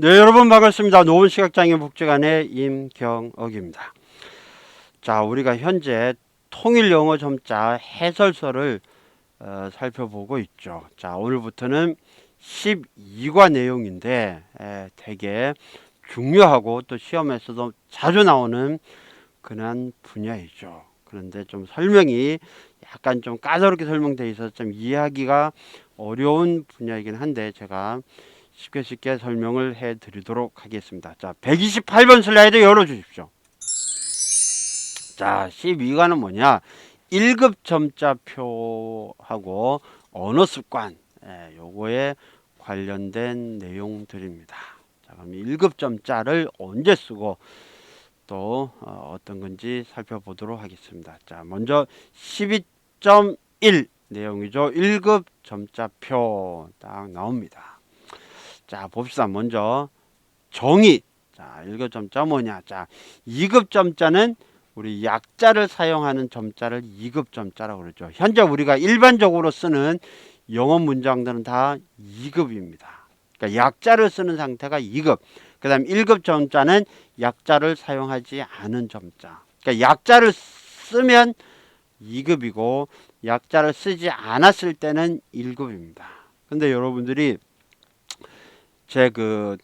네, 여러분 반갑습니다. 노원 시각장애인 복지관의 임경옥입니다. 자, 우리가 현재 통일 영어 점자 해설서를 어, 살펴보고 있죠. 자, 오늘부터는 12과 내용인데 에, 되게 중요하고 또 시험에서도 자주 나오는 그런 분야이죠. 그런데 좀 설명이 약간 좀 까다롭게 설명되어 있어서 좀 이해하기가 어려운 분야이긴 한데 제가 쉽게 쉽게 설명을 해 드리도록 하겠습니다. 자, 128번 슬라이드 열어 주십시오. 자, 12과는 뭐냐? 1급 점자표하고 언어 습관, 예, 요거에 관련된 내용들입니다. 자, 그럼 1급 점자를 언제 쓰고 또 어, 어떤 건지 살펴보도록 하겠습니다. 자, 먼저 12.1 내용이죠. 1급 점자표 딱 나옵니다. 자, 봅시다. 먼저 정의. 자, 1급 점자 뭐냐? 자, 2급 점자는 우리 약자를 사용하는 점자를 2급 점자라고 그러죠. 현재 우리가 일반적으로 쓰는 영어 문장들은 다 2급입니다. 그러니까 약자를 쓰는 상태가 2급. 그 다음 1급 점자는 약자를 사용하지 않은 점자. 그러니까 약자를 쓰면 2급이고 약자를 쓰지 않았을 때는 1급입니다. 근데 여러분들이 제 그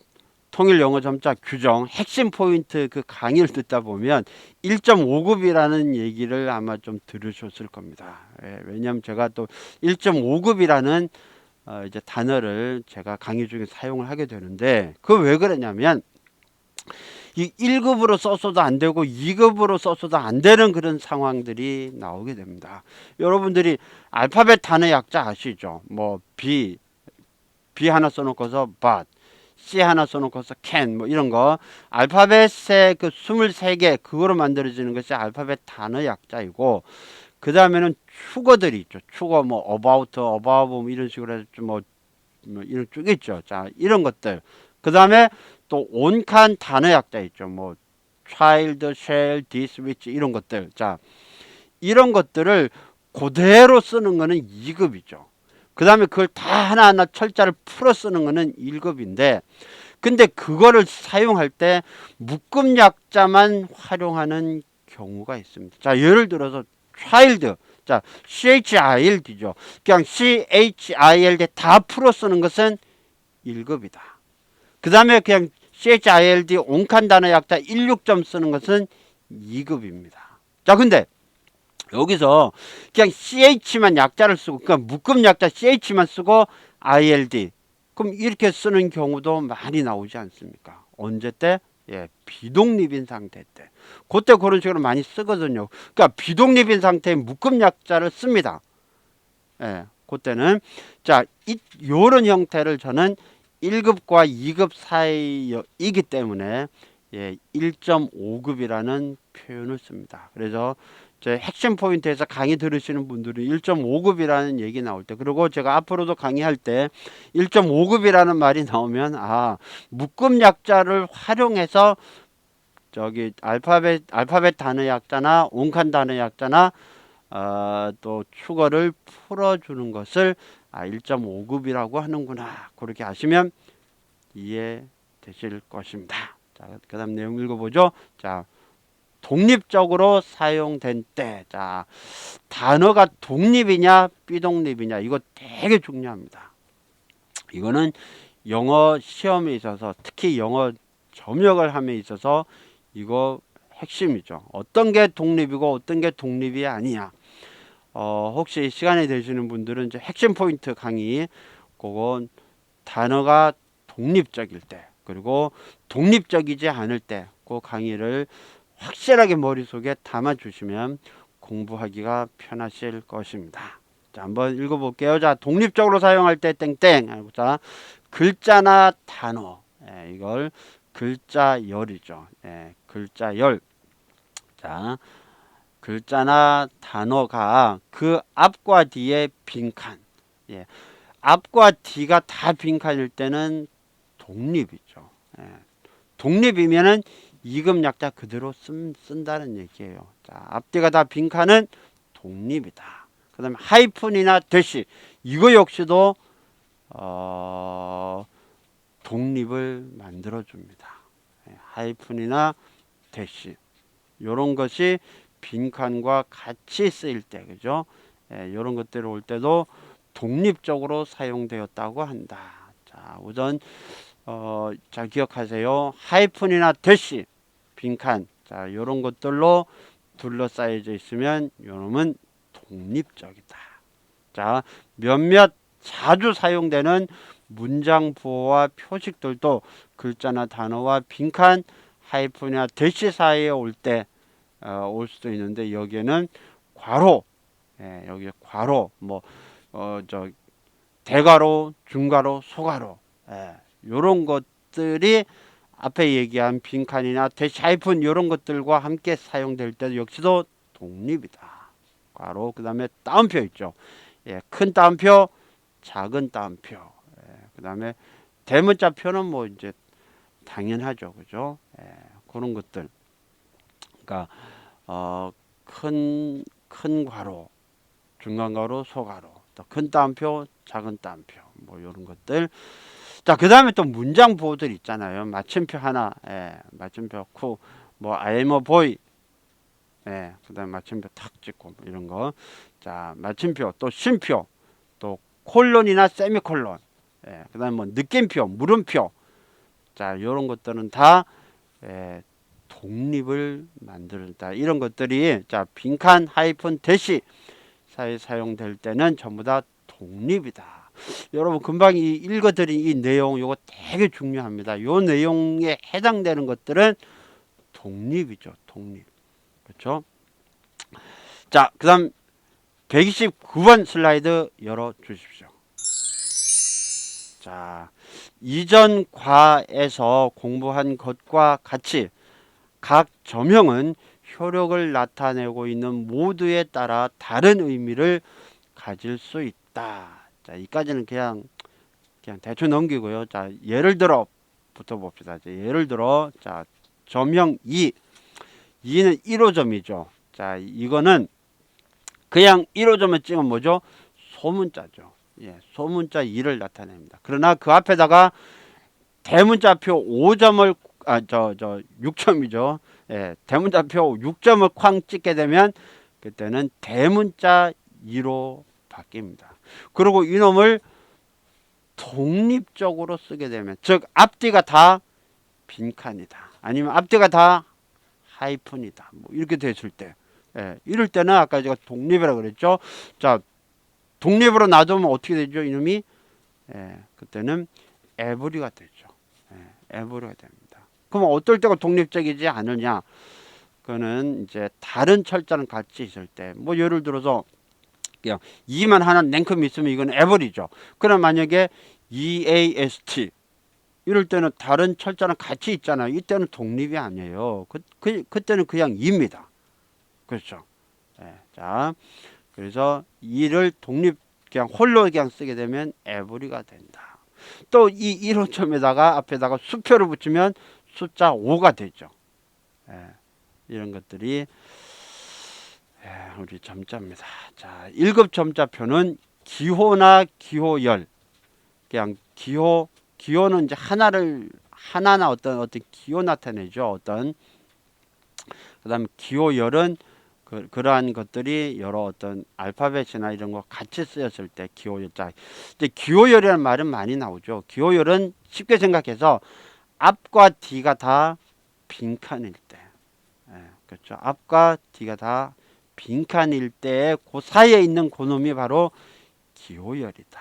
통일 영어 점자 규정 핵심 포인트 그 강의를 듣다 보면 1.5급이라는 얘기를 아마 좀 들으셨을 겁니다. 예, 왜냐하면 제가 또 1.5급이라는 어, 이제 단어를 제가 강의 중에 사용을 하게 되는데 그 왜 그러냐면 이 1급으로 써서도 안 되고 2급으로 써서도 안 되는 그런 상황들이 나오게 됩니다. 여러분들이 알파벳 단어 약자 아시죠? 뭐 B B 하나 써놓고서 but C 하나 써놓고서 can 뭐 이런 거 알파벳의 그 23개 그거로 만들어지는 것이 알파벳 단어 약자이고 그 다음에는 축어들이 있죠. 축어 뭐 about, about 뭐 이런 식으로 해서 뭐, 뭐 이런 쭉 있죠. 자 이런 것들 그 다음에 또 온칸 단어 약자 있죠. 뭐 child, shall, this, which 이런 것들 자 이런 것들을 그대로 쓰는 거는 2급이죠. 그 다음에 그걸 다 하나하나 철자를 풀어 쓰는 거는 1급인데 근데 그거를 사용할 때 묶음 약자만 활용하는 경우가 있습니다. 자, 예를 들어서 child. 자, child죠. 그냥 child 다 풀어 쓰는 것은 1급이다. 그 다음에 그냥 child 온칸 단어 약자 16점 쓰는 것은 2급입니다. 자, 근데 여기서 그냥 ch만 약자를 쓰고 그러니까 묶음 약자 ch만 쓰고 ild 그럼 이렇게 쓰는 경우도 많이 나오지 않습니까? 언제 때? 예, 비독립인 상태 때. 그때 그런 식으로 많이 쓰거든요. 그러니까 비독립인 상태의 묶음 약자를 씁니다. 예, 그때는 자, 이 요런 형태를 저는 1급과 2급 사이이기 때문에 예, 1.5급이라는 표현을 씁니다. 그래서 제 핵심 포인트에서 강의 들으시는 분들은 1.5급이라는 얘기 나올 때 그리고 제가 앞으로도 강의할 때 1.5급이라는 말이 나오면 아 묶음 약자를 활용해서 저기 알파벳 알파벳 단어 약자나 온칸 단어 약자나 어, 또 축어를 풀어주는 것을 아 1.5급이라고 하는구나 그렇게 하시면 이해되실 것입니다. 자 그 다음 내용 읽어보죠. 자 독립적으로 사용된 때. 자, 단어가 독립이냐, 비독립이냐, 이거 되게 중요합니다. 이거는 영어 시험에 있어서, 특히 영어 점역을 함에 있어서 이거 핵심이죠. 어떤 게 독립이고 어떤 게 독립이 아니냐. 어, 혹시 시간이 되시는 분들은 이제 핵심 포인트 강의, 그건 단어가 독립적일 때, 그리고 독립적이지 않을 때, 그 강의를 확실하게 머릿속에 담아 주시면 공부하기가 편하실 것입니다. 자, 한번 읽어 볼게요. 자, 독립적으로 사용할 때 땡땡. 자, 글자나 단어. 예, 이걸 글자열이죠. 예, 글자열. 자, 글자나 단어가 그 앞과 뒤에 빈칸. 예. 앞과 뒤가 다 빈칸일 때는 독립이죠. 예. 독립이면은 이급 약자 그대로 쓴, 쓴다는 얘기예요. 자, 앞뒤가 다 빈칸은 독립이다. 그 다음에 하이픈이나 대시 이거 역시도 어, 독립을 만들어 줍니다. 예, 하이픈이나 대시 요런 것이 빈칸과 같이 쓰일 때 그죠? 예, 요런 것들이 올 때도 독립적으로 사용되었다고 한다. 자, 우선 어, 자 기억하세요. 하이픈이나 대시 빈칸. 자, 요런 것들로 둘러싸여져 있으면 요놈은 독립적이다. 자, 몇몇 자주 사용되는 문장 부호와 표식들도 글자나 단어와 빈칸 하이픈이나 대시 사이에 올때 어, 올 수도 있는데 여기에는 괄호. 예, 여기 괄호. 뭐어저 대괄호 중괄호 소괄호. 예, 요런 것들이 앞에 얘기한 빈칸이나 대시 하이픈 이런 것들과 함께 사용될 때도 역시도 독립이다. 괄호 그다음에 따옴표 있죠. 예, 큰 따옴표, 작은 따옴표. 예, 그 다음에 대문자표는 뭐 이제 당연하죠, 그죠? 예, 그런 것들. 그러니까 어, 큰, 큰 괄호, 중간 괄호, 소괄호, 또큰 따옴표, 작은 따옴표, 뭐 이런 것들. 자, 그 다음에 또 문장 보호들 있잖아요. 마침표 하나, 예, 마침표 쿠, 뭐 a boy, 예, 그 다음에 마침표 탁 찍고 뭐 이런 거. 자, 마침표, 또 쉼표, 또 콜론이나 세미콜론, 예, 그 다음에 뭐 느낌표, 물음표. 자, 이런 것들은 다 예, 독립을 만들다. 이런 것들이 자, 빈칸 하이픈 대시 사이 사용될 때는 전부 다 독립이다. 여러분 금방 이 읽어드린 이 내용 요거 되게 중요합니다. 요 내용에 해당되는 것들은 독립이죠. 독립. 그렇죠? 자, 그다음 129번 슬라이드 열어 주십시오. 자, 이전 과에서 공부한 것과 같이 각 점형은 효력을 나타내고 있는 모두에 따라 다른 의미를 가질 수 있다. 자, 이까지는 그냥 그냥 대충 넘기고요. 자, 예를 들어 붙어 봅시다. 예를 들어 자, 점형 2. 2는 1호점이죠. 자, 이거는 그냥 1호점을 찍으면 뭐죠? 소문자죠. 예, 소문자 2를 나타냅니다. 그러나 그 앞에다가 대문자표 5점을 아 저 저 6점이죠. 예, 대문자표 6점을 쾅 찍게 되면 그때는 대문자 2로 바뀝니다. 그리고 이놈을 독립적으로 쓰게 되면 즉 앞뒤가 다 빈칸이다. 아니면 앞뒤가 다 하이픈이다. 뭐 이렇게 됐을 때 예, 이럴 때는 아까 제가 독립이라고 그랬죠. 자, 독립으로 놔두면 어떻게 되죠? 이놈이 예, 그때는 에브리가 되죠. 예, 에브리가 됩니다. 그럼 어떨 때가 독립적이지 않느냐? 그거는 이제 다른 철자는 같이 있을 때, 뭐 예를 들어서 그냥 이만 하나 냉큼 있으면 이건 에버리죠. 그럼 만약에 EAST 이럴 때는 다른 철자는 같이 있잖아요. 이때는 독립이 아니에요. 그, 그, 그때는 그냥 이입니다. 그렇죠. 예, 자, 그래서 이를 독립 그냥 홀로 그냥 쓰게 되면 에브리가 된다. 또 이 1호점에다가 앞에다가 수표를 붙이면 숫자 5가 되죠. 예, 이런 것들이 예, 우리 점자입니다. 자, 1급 점자표는 기호나 기호열. 그냥 기호 기호는 이제 하나를 하나나 어떤 어떤 기호 나타내죠. 어떤 그다음 기호열은 그, 그러한 것들이 여러 어떤 알파벳이나 이런 거 같이 쓰였을 때 기호열 자 이제 기호열이라는 말은 많이 나오죠. 기호열은 쉽게 생각해서 앞과 뒤가 다 빈칸일 때, 예, 그렇죠. 앞과 뒤가 다 빈칸일 때 그 사이에 있는 고놈이 바로 기호열이다.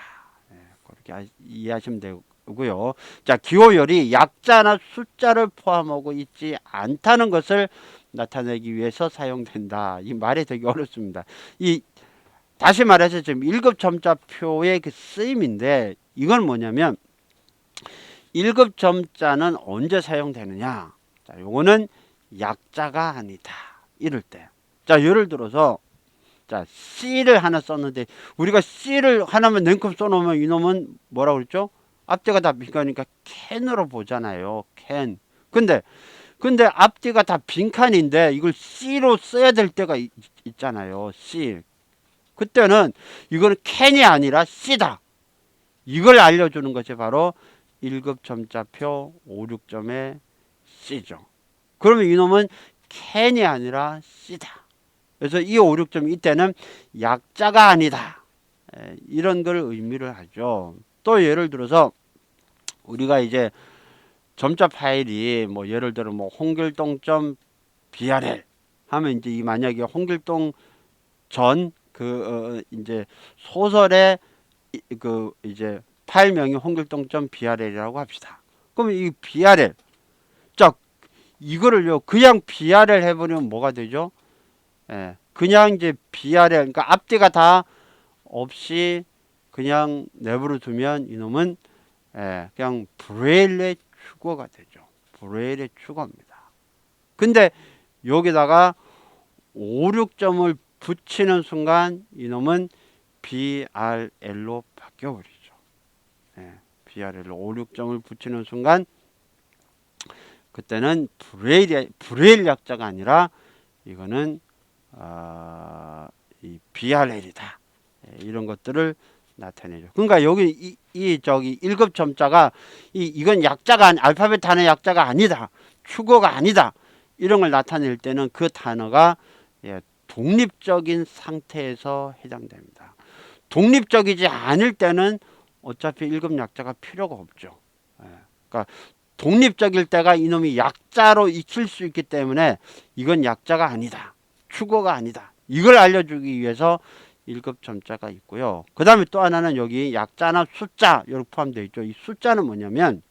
예, 그렇게 아- 이해하시면 되고요. 자, 기호열이 약자나 숫자를 포함하고 있지 않다는 것을 나타내기 위해서 사용된다. 이 말이 되게 어렵습니다. 이 다시 말해서 지금 1급 점자표의 그 쓰임인데 이건 뭐냐면 1급 점자는 언제 사용되느냐? 자, 요거는 약자가 아니다. 이럴 때. 자, 예를 들어서 자, C를 하나 썼는데 우리가 C를 하나만 냉큼 써 놓으면 이놈은 뭐라고 그랬죠? 앞뒤가 다 빈칸이니까 캔으로 보잖아요. 캔. 근데 근데 앞뒤가 다 빈칸인데 이걸 C로 써야 될 때가 있, 있잖아요. C. 그때는 이거는 캔이 아니라 C다. 이걸 알려주는 것이 바로 1급 점자표 5, 6점의 C죠. 그러면 이놈은 캔이 아니라 C다. 그래서 이 5, 6점 이때는 약자가 아니다. 에, 이런 걸 의미를 하죠. 또 예를 들어서 우리가 이제 점자 파일이 뭐 예를 들어 뭐 홍길동.brl 하면 이제 이 만약에 홍길동 전 그 어, 이제 소설의 이- 그 이제 파일명이 홍길동.brl이라고 합시다. 그러면 이 brl 자 이거를요 그냥 brl 해버리면 뭐가 되죠? 예, 그냥 이제 brl 그러니까 앞뒤가 다 없이 그냥 내버려 두면 이놈은 예, 그냥 브레일의 주거가 되죠. 브레일의 주거입니다. 근데 여기다가 5, 6점을 붙이는 순간 이놈은 BRL로 바뀌어버리죠. 예, BRL로 5, 6점을 붙이는 순간 그때는 브레일, 브레일 약자가 아니라 이거는 아, 이 BRL이다. 예, 이런 것들을 나타내죠. 그러니까 여기 이, 이 저기 1급 점자가 이 이건 약자가 아니, 알파벳 단어 약자가 아니다. 축어가 아니다. 이런 걸 나타낼 때는 그 단어가 예, 독립적인 상태에서 해당됩니다. 독립적이지 않을 때는 어차피 1급 약자가 필요가 없죠. 예, 그러니까 독립적일 때가 이놈이 약자로 익힐 수 있기 때문에 이건 약자가 아니다. 축어가 아니다. 이걸 알려주기 위해서 1급 점자가 있고요. 그 다음에 또 하나는 여기 약자나 숫자 이렇게 포함되어 있죠. 이 숫자는 뭐냐면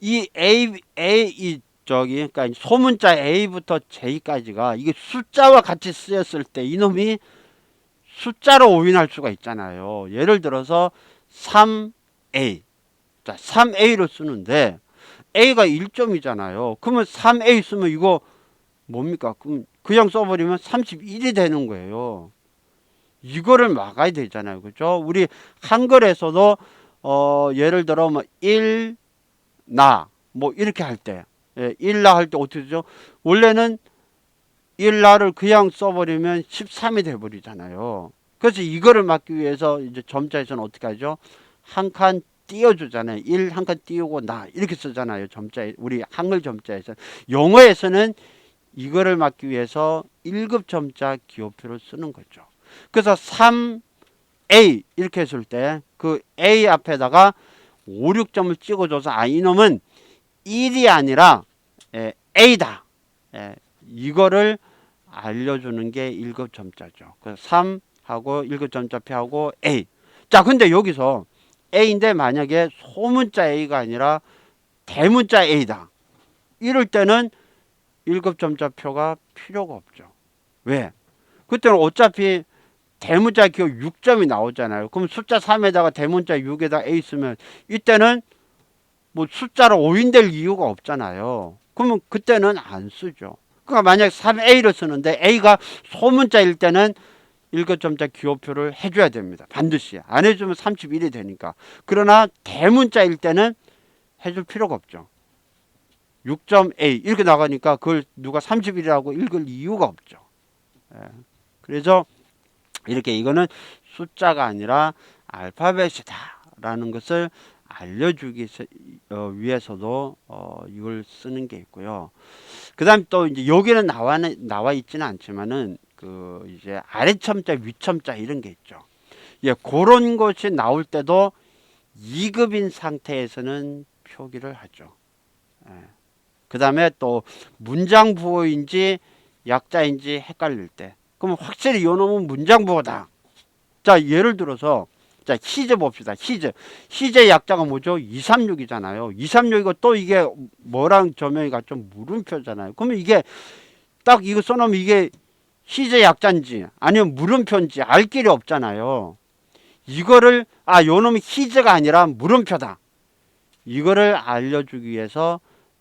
이 A, A, 이 저기 그러니까 소문자 A부터 J까지가 이게 숫자와 같이 쓰였을 때 이놈이 숫자로 오인할 수가 있잖아요. 예를 들어서 3A. 자, 3A로 쓰는데 A가 1점이잖아요. 그러면 3A 쓰면 이거 뭡니까? 그럼 그냥 써버리면 31이 되는 거예요. 이거를 막아야 되잖아요. 그죠? 우리 한글에서도 어, 예를 들어 뭐 1, 나, 뭐 이렇게 할 때, 예, 1, 나할 때 어떻게 되죠? 원래는 1, 나를 그냥 써버리면 13이 돼버리잖아요. 그래서 이거를 막기 위해서 이제 점자에서는 어떻게 하죠? 한 칸 띄워주잖아요. 1한칸 띄우고 나 이렇게 쓰잖아요. 점자 우리 한글 점자에서 영어에서는 이거를 막기 위해서 1급 점자 기호표를 쓰는 거죠. 그래서 3A 이렇게 했을 때 그 A 앞에다가 5, 6점을 찍어줘서 아 이놈은 1이 아니라 에, A다. 에, 이거를 알려주는 게 1급 점자죠. 그래서 3하고 1급 점자표하고 A. 자 근데 여기서 A인데 만약에 소문자 A가 아니라 대문자 A다. 이럴 때는 1급 점자표가 필요가 없죠. 왜? 그때는 어차피 대문자 기호 6점이 나오잖아요. 그럼 숫자 3에다가 대문자 6에다 A 쓰면 이때는 뭐 숫자로 오인될 이유가 없잖아요. 그러면 그때는 안 쓰죠. 그러니까 만약 3A를 쓰는데 A가 소문자일 때는 1급 점자 기호표를 해줘야 됩니다. 반드시. 안 해주면 31이 되니까. 그러나 대문자일 때는 해줄 필요가 없죠. 6.A 이렇게 나가니까 그걸 누가 30이라고 읽을 이유가 없죠. 예. 그래서 이렇게 이거는 숫자가 아니라 알파벳이다라는 것을 알려주기 서- 어, 위해서도 어, 이걸 쓰는 게 있고요. 그다음 또 이제 여기는 나와 나와 있지는 않지만은 그 이제 아래첨자 위첨자 이런 게 있죠. 예, 그런 것이 나올 때도 2급인 상태에서는 표기를 하죠. 예. 그 다음에 또 문장 부호인지 약자인지 헷갈릴 때. 그러면 확실히 요 놈은 문장 부호다. 자, 예를 들어서 자, 히즈 봅시다. 히즈. 히즈의 약자가 뭐죠? 236이잖아요. 236이고 또 이게 뭐랑 저명이 같죠? 물음표잖아요. 그러면 이게 딱 이거 써놓으면 이게 히즈 약자인지 아니면 물음표인지 알 길이 없잖아요. 이거를 아, 요 놈이 히즈가 아니라 물음표다. 이거를 알려주기 위해서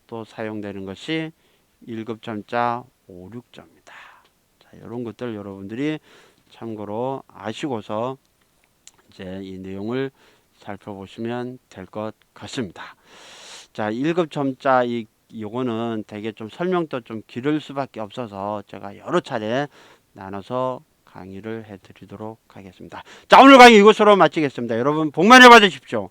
또 사용되는 것이 1급 점자 5, 6점입니다. 자, 이런 것들 여러분들이 참고로 아시고서 이제 이 내용을 살펴보시면 될 것 같습니다. 자, 1급 점자 이 요거는 되게 좀 설명도 좀 길을 수밖에 없어서 제가 여러 차례 나눠서 강의를 해 드리도록 하겠습니다. 자, 오늘 강의 이것으로 마치겠습니다. 여러분 복 많이 받으십시오.